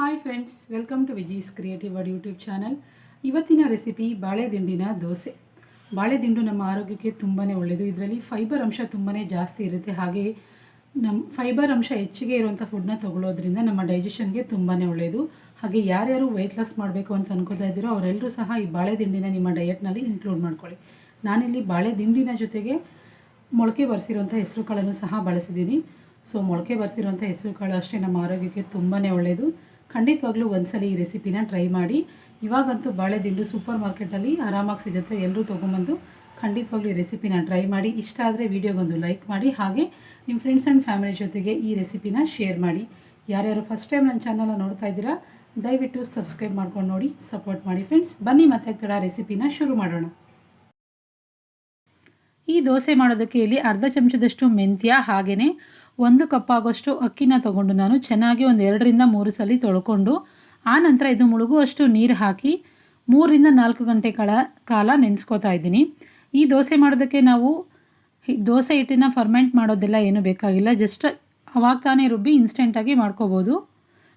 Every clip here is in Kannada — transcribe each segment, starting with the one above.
Hi friends welcome to Viji's creative word YouTube channel ಇವತ್ತಿನ ರೆಸಿಪಿ ಬಾಳೆದಿಂಡಿನ ದೋಸೆ. ಬಾಳೆದಿಂಡು ನಮ್ಮ ಆರೋಗ್ಯಕ್ಕೆ ತುಂಬಾ ಒಳ್ಳೆಯದು ಇದರಲ್ಲಿ ಫೈಬರ್ ಅಂಶ ತುಂಬಾ ಜಾಸ್ತಿ ಇರುತ್ತೆ. ಹಾಗೆ ನಮ್ಮ ಫೈಬರ್ ಅಂಶ ಹೆಚ್ಚಿಗೆ ಇರುವಂಥ ಫುಡ್ನ ತಗೊಳ್ಳೋದ್ರಿಂದ ನಮ್ಮ ಡೈಜೆಷನ್ಗೆ ತುಂಬಾ ಒಳ್ಳೆಯದು ಹಾಗೆ ಯಾರ್ಯಾರು ವೆಯ್ಟ್ ಲಾಸ್ ಮಾಡಬೇಕು ಅಂತ ಅನ್ಕೋತಾ ಇದ್ದೀರೋ ಅವರೆಲ್ಲರೂ ಸಹ ಈ ಬಾಳೆದಿಂಡಿನ ನಿಮ್ಮ ಡಯಟ್ನಲ್ಲಿ ಇನ್ಕ್ಲೂಡ್ ಮಾಡ್ಕೊಳ್ಳಿ. ನಾನಿಲ್ಲಿ ಬಾಳೆದಿಂಡಿನ ಜೊತೆಗೆ ಮೊಳಕೆ ಬರೆಸಿರುವಂಥ ಹೆಸರು ಕಾಳನ್ನು ಸಹ ಬಳಸಿದ್ದೀನಿ. ಸೊ ಮೊಳಕೆ ಬರೆಸಿರುವಂಥ ಹೆಸರು ಕಾಳು ಅಷ್ಟೇ ನಮ್ಮ ಆರೋಗ್ಯಕ್ಕೆ ತುಂಬಾ ಒಳ್ಳೆಯದು ಖಂಡಿತವಾಗ್ಲೂ ಒಂದ್ಸಲ ಈ ರೆಸಿಪಿನ ಟ್ರೈ ಮಾಡಿ. ಇವಾಗಂತೂ ಬಾಳೆ ದಿಂಡು ಸೂಪರ್ ಮಾರ್ಕೆಟಲ್ಲಿ ಆರಾಮಾಗಿ ಸಿಗುತ್ತೆ. ಎಲ್ಲರೂ ತೊಗೊಂಬಂದು ಖಂಡಿತವಾಗ್ಲೂ ಈ ರೆಸಿಪಿನ ಟ್ರೈ ಮಾಡಿ. ಇಷ್ಟ ಆದರೆ ವೀಡಿಯೋಗೊಂದು ಲೈಕ್ ಮಾಡಿ. ಹಾಗೆ ನಿಮ್ಮ ಫ್ರೆಂಡ್ಸ್ ಆ್ಯಂಡ್ ಫ್ಯಾಮಿಲಿ ಜೊತೆಗೆ ಈ ರೆಸಿಪಿನ ಶೇರ್ ಮಾಡಿ. ಯಾರ್ಯಾರು ಫಸ್ಟ್ ಟೈಮ್ ನನ್ನ ಚಾನಲ್ನ ನೋಡ್ತಾ ಇದ್ದೀರಾ, ದಯವಿಟ್ಟು ಸಬ್ಸ್ಕ್ರೈಬ್ ಮಾಡ್ಕೊಂಡು ನೋಡಿ, ಸಪೋರ್ಟ್ ಮಾಡಿ ಫ್ರೆಂಡ್ಸ್. ಬನ್ನಿ ಮತ್ತೆ ತಡ ರೆಸಿಪಿನ ಶುರು ಮಾಡೋಣ. ಈ ದೋಸೆ ಮಾಡೋದಕ್ಕೆ ಇಲ್ಲಿ ಅರ್ಧ ಚಮಚದಷ್ಟು ಮೆಂತ್ಯ ಹಾಗೆಯೇ ಒಂದು ಕಪ್ ಆಗೋಷ್ಟು ಅಕ್ಕಿನ ತಗೊಂಡು ನಾನು ಚೆನ್ನಾಗಿ ಒಂದು ಎರಡರಿಂದ ಮೂರು ಸಲ ತೊಳ್ಕೊಂಡು, ಆ ನಂತರ ಇದು ಮುಳುಗುವಷ್ಟು ನೀರು ಹಾಕಿ ಮೂರರಿಂದ ನಾಲ್ಕು ಗಂಟೆ ಕಾಲ ಕಾಲ ನೆನೆಸ್ಕೋತಾ ಇದ್ದೀನಿ. ಈ ದೋಸೆ ಮಾಡೋದಕ್ಕೆ ನಾವು ದೋಸೆ ಹಿಟ್ಟಿನ ಫರ್ಮೆಂಟ್ ಮಾಡೋದೆಲ್ಲ ಏನೂ ಬೇಕಾಗಿಲ್ಲ. ಜಸ್ಟ್ ಅವಾಗ ತಾನೇ ರುಬ್ಬಿ ಇನ್ಸ್ಟೆಂಟಾಗಿ ಮಾಡ್ಕೋಬೋದು.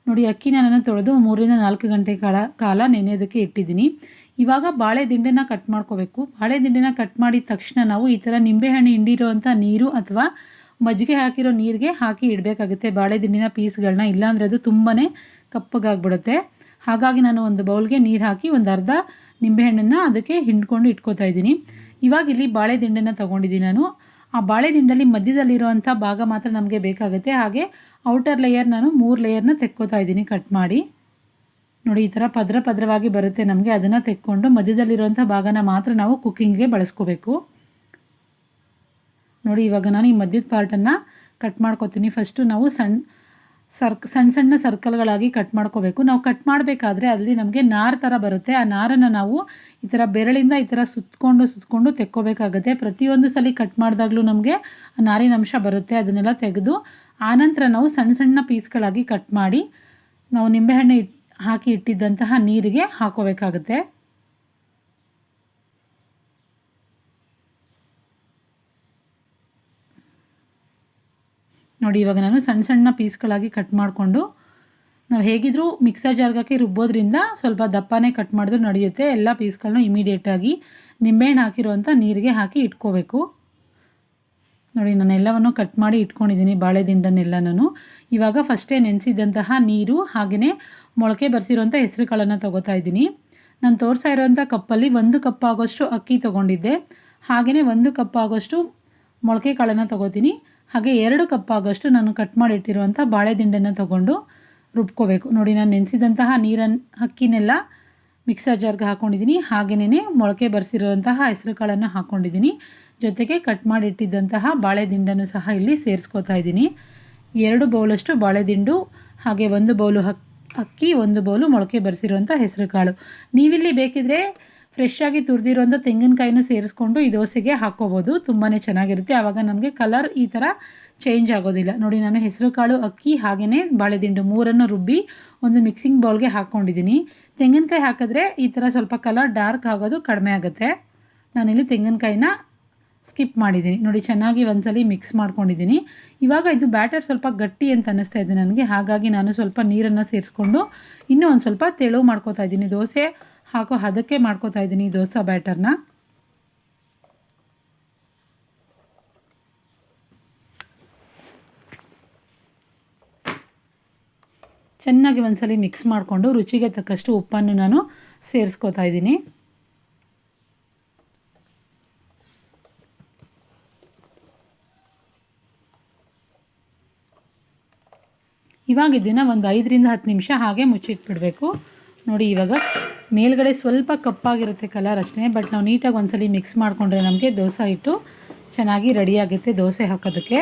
ನೋಡಿ, ಅಕ್ಕಿನ ನಾನು ತೊಳೆದು ಮೂರರಿಂದ ನಾಲ್ಕು ಗಂಟೆ ಕಾಲ ಕಾಲ ನೆನೆಯೋದಕ್ಕೆ ಇಟ್ಟಿದ್ದೀನಿ. ಇವಾಗ ಬಾಳೆ ದಿಂಡನ್ನ ಕಟ್ ಮಾಡ್ಕೋಬೇಕು. ಬಾಳೆ ದಿಂಡನ್ನ ಕಟ್ ಮಾಡಿದ ತಕ್ಷಣ ನಾವು ಈ ಥರ ನಿಂಬೆಹಣ್ಣು ಹಿಂಡಿರೋವಂಥ ನೀರು ಅಥವಾ ಮಜ್ಜಿಗೆ ಹಾಕಿರೋ ನೀರಿಗೆ ಹಾಕಿ ಇಡಬೇಕಾಗುತ್ತೆ. ಬಾಳೆದಿಂಡಿನ ಪೀಸ್ಗಳನ್ನ, ಇಲ್ಲಾಂದರೆ ಅದು ತುಂಬಾ ಕಪ್ಪಗಾಗ್ಬಿಡುತ್ತೆ. ಹಾಗಾಗಿ ನಾನು ಒಂದು ಬೌಲ್ಗೆ ನೀರು ಹಾಕಿ ಒಂದು ಅರ್ಧ ನಿಂಬೆಹಣ್ಣನ್ನು ಅದಕ್ಕೆ ಹಿಂಡ್ಕೊಂಡು ಇಟ್ಕೋತಾ ಇದ್ದೀನಿ. ಇವಾಗ ಇಲ್ಲಿ ಬಾಳೆ ದಿಂಡನ್ನು ತೊಗೊಂಡಿದ್ದೀನಿ ನಾನು. ಆ ಬಾಳೆ ದಿಂಡಲ್ಲಿ ಮಧ್ಯದಲ್ಲಿರುವಂಥ ಭಾಗ ಮಾತ್ರ ನಮಗೆ ಬೇಕಾಗುತ್ತೆ. ಹಾಗೆ ಔಟರ್ ಲೇಯರ್ ನಾನು ಮೂರು ಲೇಯರ್ನ ತೆಕ್ಕೋತಾ ಇದ್ದೀನಿ ಕಟ್ ಮಾಡಿ. ನೋಡಿ, ಈ ಥರ ಪದ್ರ ಪದ್ರವಾಗಿ ಬರುತ್ತೆ ನಮಗೆ. ಅದನ್ನು ತೆಕ್ಕೊಂಡು ಮಧ್ಯದಲ್ಲಿರುವಂಥ ಭಾಗನ ಮಾತ್ರ ನಾವು ಕುಕ್ಕಿಂಗ್ಗೆ ಬಳಸ್ಕೋಬೇಕು. ನೋಡಿ, ಇವಾಗ ನಾನು ಈ ಮಧ್ಯದ ಪಾರ್ಟನ್ನು ಕಟ್ ಮಾಡ್ಕೋತೀನಿ. ಫಸ್ಟು ನಾವು ಸಣ್ಣ ಸರ್ಕ್ ಸಣ್ಣ ಸಣ್ಣ ಸರ್ಕಲ್ಗಳಾಗಿ ಕಟ್ ಮಾಡ್ಕೋಬೇಕು. ನಾವು ಕಟ್ ಮಾಡಬೇಕಾದ್ರೆ ಅಲ್ಲಿ ನಮಗೆ ನಾರು ಥರ ಬರುತ್ತೆ. ಆ ನಾರನ್ನು ನಾವು ಈ ಥರ ಬೆರಳಿಂದ ಈ ಥರ ಸುತ್ತಕೊಂಡು ಸುತ್ತಕೊಂಡು ತೆಕ್ಕೋಬೇಕಾಗುತ್ತೆ. ಪ್ರತಿಯೊಂದು ಸಲ ಕಟ್ ಮಾಡಿದಾಗಲೂ ನಮಗೆ ನಾರಿನ ಅಂಶ ಬರುತ್ತೆ. ಅದನ್ನೆಲ್ಲ ತೆಗೆದು ಆನಂತರ ನಾವು ಸಣ್ಣ ಸಣ್ಣ ಪೀಸ್ಗಳಾಗಿ ಕಟ್ ಮಾಡಿ ನಾವು ನಿಂಬೆಹಣ್ಣು ಇಟ್, ಹಾಕಿ ಇಟ್ಟಿದ್ದಂತಹ ನೀರಿಗೆ ಹಾಕೋಬೇಕಾಗುತ್ತೆ. ನೋಡಿ, ಇವಾಗ ನಾನು ಸಣ್ಣ ಸಣ್ಣ ಪೀಸ್ಗಳಾಗಿ ಕಟ್ ಮಾಡಿಕೊಂಡು, ನಾವು ಹೇಗಿದ್ರು ಮಿಕ್ಸರ್ ಜಾರ್ಗಕ್ಕೆ ರುಬ್ಬೋದ್ರಿಂದ ಸ್ವಲ್ಪ ದಪ್ಪನೇ ಕಟ್ ಮಾಡಿದ್ರು ನಡೆಯುತ್ತೆ. ಎಲ್ಲ ಪೀಸ್ಗಳನ್ನ ಇಮಿಡಿಯೇಟಾಗಿ ನಿಂಬೆಹಣ್ಣು ಹಾಕಿರುವಂಥ ನೀರಿಗೆ ಹಾಕಿ ಇಟ್ಕೋಬೇಕು. ನೋಡಿ, ನಾನು ಎಲ್ಲವನ್ನು ಕಟ್ ಮಾಡಿ ಇಟ್ಕೊಂಡಿದ್ದೀನಿ ಬಾಳೆ ನಾನು. ಇವಾಗ ಫಸ್ಟೇ ನೆನೆಸಿದಂತಹ ನೀರು ಹಾಗೆಯೇ ಮೊಳಕೆ ಬರೆಸಿರುವಂಥ ಹೆಸರು ಕಾಳನ್ನು ತೊಗೋತಾ ಇದ್ದೀನಿ. ನಾನು ತೋರಿಸ್ತಾ ಇರೋವಂಥ ಕಪ್ಪಲ್ಲಿ ಒಂದು ಕಪ್ ಆಗೋಷ್ಟು ಅಕ್ಕಿ ತೊಗೊಂಡಿದ್ದೆ. ಹಾಗೆಯೇ ಒಂದು ಕಪ್ ಆಗೋಷ್ಟು ಮೊಳಕೆ ಕಾಳನ್ನು ತೊಗೋತೀನಿ. ಹಾಗೆ ಎರಡು ಕಪ್ ಆಗೋಷ್ಟು ನಾನು ಕಟ್ ಮಾಡಿಟ್ಟಿರುವಂಥ ಬಾಳೆ ದಿಂಡನ್ನು ತೊಗೊಂಡು ರುಬ್ಕೋಬೇಕು. ನೋಡಿ, ನಾನು ನೆನೆಸಿದಂತಹ ನೀರನ್ನು ಅಕ್ಕಿನೆಲ್ಲ ಮಿಕ್ಸರ್ ಜಾರ್ಗೆ ಹಾಕ್ಕೊಂಡಿದ್ದೀನಿ ಹಾಗೆಯೇ ಮೊಳಕೆ ಬರೆಸಿರುವಂತಹ ಹೆಸರು ಕಾಳನ್ನು ಹಾಕ್ಕೊಂಡಿದ್ದೀನಿ ಜೊತೆಗೆ ಕಟ್ ಮಾಡಿಟ್ಟಿದ್ದಂತಹ ಬಾಳೆ ದಿಂಡನ್ನು ಸಹ ಇಲ್ಲಿ ಸೇರಿಸ್ಕೋತಾ ಇದ್ದೀನಿ. ಎರಡು ಬೌಲಷ್ಟು ಬಾಳೆ ದಿಂಡು ಹಾಗೆ ಒಂದು ಬೌಲು ಅಕ್ಕಿ ಒಂದು ಬೌಲು ಮೊಳಕೆ ಬರೆಸಿರುವಂಥ ಹೆಸರು ಕಾಳು. ನೀವಿಲ್ಲಿ ಬೇಕಿದ್ರೆ ಫ್ರೆಶ್ ಆಗಿ ತುರಿದಿರೋಂಥ ತೆಂಗಿನಕಾಯಿನೂ ಸೇರಿಸ್ಕೊಂಡು ಈ ದೋಸೆಗೆ ಹಾಕ್ಕೋಬೋದು. ತುಂಬಾ ಚೆನ್ನಾಗಿರುತ್ತೆ. ಆವಾಗ ನಮಗೆ ಕಲರ್ ಈ ಥರ ಚೇಂಜ್ ಆಗೋದಿಲ್ಲ. ನೋಡಿ, ನಾನು ಹೆಸರು, ಕಾಳು, ಅಕ್ಕಿ ಹಾಗೆಯೇ ಬಾಳೆದಿಂಡು ಮೂರನ್ನು ರುಬ್ಬಿ ಒಂದು ಮಿಕ್ಸಿಂಗ್ ಬೌಲ್ಗೆ ಹಾಕ್ಕೊಂಡಿದ್ದೀನಿ. ತೆಂಗಿನಕಾಯಿ ಹಾಕಿದ್ರೆ ಈ ಥರ ಸ್ವಲ್ಪ ಕಲರ್ ಡಾರ್ಕ್ ಆಗೋದು ಕಡಿಮೆ ಆಗುತ್ತೆ. ನಾನಿಲ್ಲಿ ತೆಂಗಿನಕಾಯಿನ ಸ್ಕಿಪ್ ಮಾಡಿದ್ದೀನಿ. ನೋಡಿ, ಚೆನ್ನಾಗಿ ಒಂದ್ಸಲಿ ಮಿಕ್ಸ್ ಮಾಡ್ಕೊಂಡಿದ್ದೀನಿ. ಇವಾಗ ಇದು ಬ್ಯಾಟರ್ ಸ್ವಲ್ಪ ಗಟ್ಟಿ ಅಂತ ಅನ್ನಿಸ್ತಾ ಇದೆ ನನಗೆ. ಹಾಗಾಗಿ ನಾನು ಸ್ವಲ್ಪ ನೀರನ್ನು ಸೇರಿಸ್ಕೊಂಡು ಇನ್ನೂ ಒಂದು ಸ್ವಲ್ಪ ತೆಳು ಮಾಡ್ಕೋತಾ ಇದ್ದೀನಿ. ದೋಸೆ ಹಾಕೋ ಹದಕ್ಕೆ ಮಾಡ್ಕೋತಾ ಇದ್ದೀನಿ ಈ ದೋಸೆ ಬ್ಯಾಟರ್ನ. ಚೆನ್ನಾಗಿ ಒಂದ್ಸಲಿ ಮಿಕ್ಸ್ ಮಾಡಿಕೊಂಡು ರುಚಿಗೆ ತಕ್ಕಷ್ಟು ಉಪ್ಪನ್ನು ನಾನು ಸೇರಿಸ್ಕೋತಾ ಇದ್ದೀನಿ. ಇವಾಗ ಇದನ್ನು ಒಂದು ಐದರಿಂದ ಹತ್ತು ನಿಮಿಷ ಹಾಗೆ ಮುಚ್ಚಿಟ್ಬಿಡಬೇಕು. ನೋಡಿ ಇವಾಗ ಮೇಲ್ಗಡೆ ಸ್ವಲ್ಪ ಕಪ್ಪಾಗಿರುತ್ತೆ ಕಲರ್ ಅಷ್ಟೇ, ಬಟ್ ನಾವು ನೀಟಾಗಿ ಒಂದ್ಸಲಿ ಮಿಕ್ಸ್ ಮಾಡಿಕೊಂಡ್ರೆ ನಮಗೆ ದೋಸೆ ಹಿಟ್ಟು ಚೆನ್ನಾಗಿ ರೆಡಿಯಾಗುತ್ತೆ ದೋಸೆ ಹಾಕೋದಕ್ಕೆ.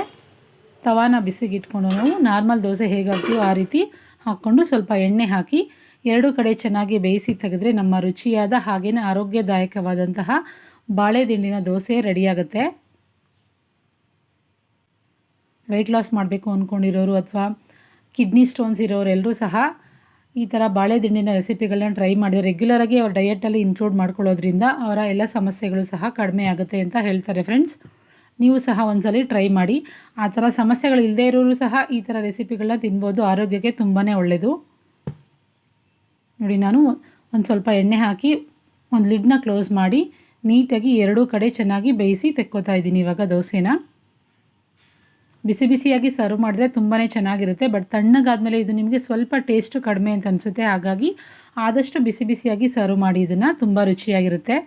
ತವಾನ ಬಿಸಿಗೆ ಇಟ್ಕೊಂಡು ನಾವು ನಾರ್ಮಲ್ ದೋಸೆ ಹೇಗೆ ಹಾಕ್ತೀವೋ ಆ ರೀತಿ ಹಾಕ್ಕೊಂಡು ಸ್ವಲ್ಪ ಎಣ್ಣೆ ಹಾಕಿ ಎರಡೂ ಕಡೆ ಚೆನ್ನಾಗಿ ಬೇಯಿಸಿ ತೆಗೆದ್ರೆ ನಮ್ಮ ರುಚಿಯಾದ ಹಾಗೆಯೇ ಆರೋಗ್ಯದಾಯಕವಾದಂತಹ ಬಾಳೆ ದಿಂಡಿನ ದೋಸೆ ರೆಡಿಯಾಗುತ್ತೆ ವೆಯ್ಟ್ ಲಾಸ್ ಮಾಡಬೇಕು ಅಂದ್ಕೊಂಡಿರೋರು ಅಥವಾ ಕಿಡ್ನಿ ಸ್ಟೋನ್ಸ್ ಇರೋರು ಎಲ್ಲರೂ ಸಹ ಈ ಥರ ಬಾಳೆ ದಿಂಡಿನ ರೆಸಿಪಿಗಳನ್ನ ಟ್ರೈ ಮಾಡಿದೆ ರೆಗ್ಯುಲರಾಗಿ ಅವ್ರ ಡಯೆಟಲ್ಲಿ ಇನ್ಕ್ಲೂಡ್ ಮಾಡ್ಕೊಳ್ಳೋದ್ರಿಂದ ಅವರ ಎಲ್ಲ ಸಮಸ್ಯೆಗಳು ಸಹ ಕಡಿಮೆ ಆಗುತ್ತೆ ಅಂತ ಹೇಳ್ತಾರೆ ಫ್ರೆಂಡ್ಸ್ ನೀವು ಸಹ ಒಂದ್ಸಲಿ ಟ್ರೈ ಮಾಡಿ. ಆ ಥರ ಸಮಸ್ಯೆಗಳು ಇಲ್ಲದೇ ಇರೋರು ಸಹ ಈ ಥರ ರೆಸಿಪಿಗಳನ್ನ ತಿನ್ಬೋದು. ಆರೋಗ್ಯಕ್ಕೆ ತುಂಬಾ ಒಳ್ಳೆಯದು ನೋಡಿ, ನಾನು ಒಂದು ಸ್ವಲ್ಪ ಎಣ್ಣೆ ಹಾಕಿ ಒಂದು ಲಿಡ್ನ ಕ್ಲೋಸ್ ಮಾಡಿ ನೀಟಾಗಿ ಎರಡೂ ಕಡೆ ಚೆನ್ನಾಗಿ ಬೇಯಿಸಿ ತೆಕ್ಕೋತಾ ಇದ್ದೀನಿ ಇವಾಗ ದೋಸೆನ. ಬಿಸಿ ಬಿಸಿಯಾಗಿ ಸರ್ವ್ ಮಾಡಿದ್ರೆ ತುಂಬಾ ಚೆನ್ನಾಗಿರುತ್ತೆ ಬಟ್ ತಣ್ಣಗಾದಮೇಲೆ ಇದು ನಿಮಗೆ ಸ್ವಲ್ಪ ಟೇಸ್ಟು ಕಡಿಮೆ ಅಂತ ಅನಿಸುತ್ತೆ. ಹಾಗಾಗಿ ಆದಷ್ಟು ಬಿಸಿ ಬಿಸಿಯಾಗಿ ಸರ್ವ್ ಮಾಡಿ ಇದನ್ನು, ತುಂಬ ರುಚಿಯಾಗಿರುತ್ತೆ.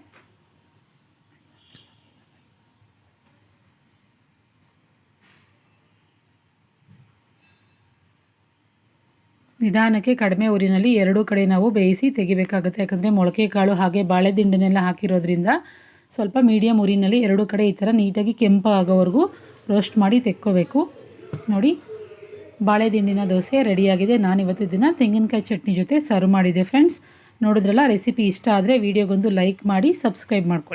ನಿಧಾನಕ್ಕೆ ಕಡಿಮೆ ಊರಿನಲ್ಲಿ ಎರಡೂ ಕಡೆ ನಾವು ಬೇಯಿಸಿ ತೆಗಿಬೇಕಾಗುತ್ತೆ. ಯಾಕಂದರೆ ಮೊಳಕೆ ಕಾಳು ಹಾಗೆ ಬಾಳೆದಿಂಡನ್ನೆಲ್ಲ ಹಾಕಿರೋದ್ರಿಂದ ಸ್ವಲ್ಪ ಮೀಡಿಯಮ್ ಊರಿನಲ್ಲಿ ಎರಡೂ ಕಡೆ ಈ ಥರ ನೀಟಾಗಿ ಕೆಂಪು ಆಗೋವರೆಗೂ ರೋಸ್ಟ್ ಮಾಡಿ ತೆಕ್ಕೋಬೇಕು. ನೋಡಿ, ಬಾಳೆದಿಂಡಿನ ದೋಸೆ ರೆಡಿಯಾಗಿದೆ. ನಾನಿವತ್ತು ದಿನ ತೆಂಗಿನಕಾಯಿ ಚಟ್ನಿ ಜೊತೆ ಸರ್ವ್ ಮಾಡಿದೆ, ಫ್ರೆಂಡ್ಸ್. ನೋಡಿದ್ರಲ್ಲ, ರೆಸಿಪಿ ಇಷ್ಟ ಆದರೆ ವೀಡಿಯೋಗೊಂದು ಲೈಕ್ ಮಾಡಿ, ಸಬ್ಸ್ಕ್ರೈಬ್ ಮಾಡ್ಕೊಳ್ಳಿ.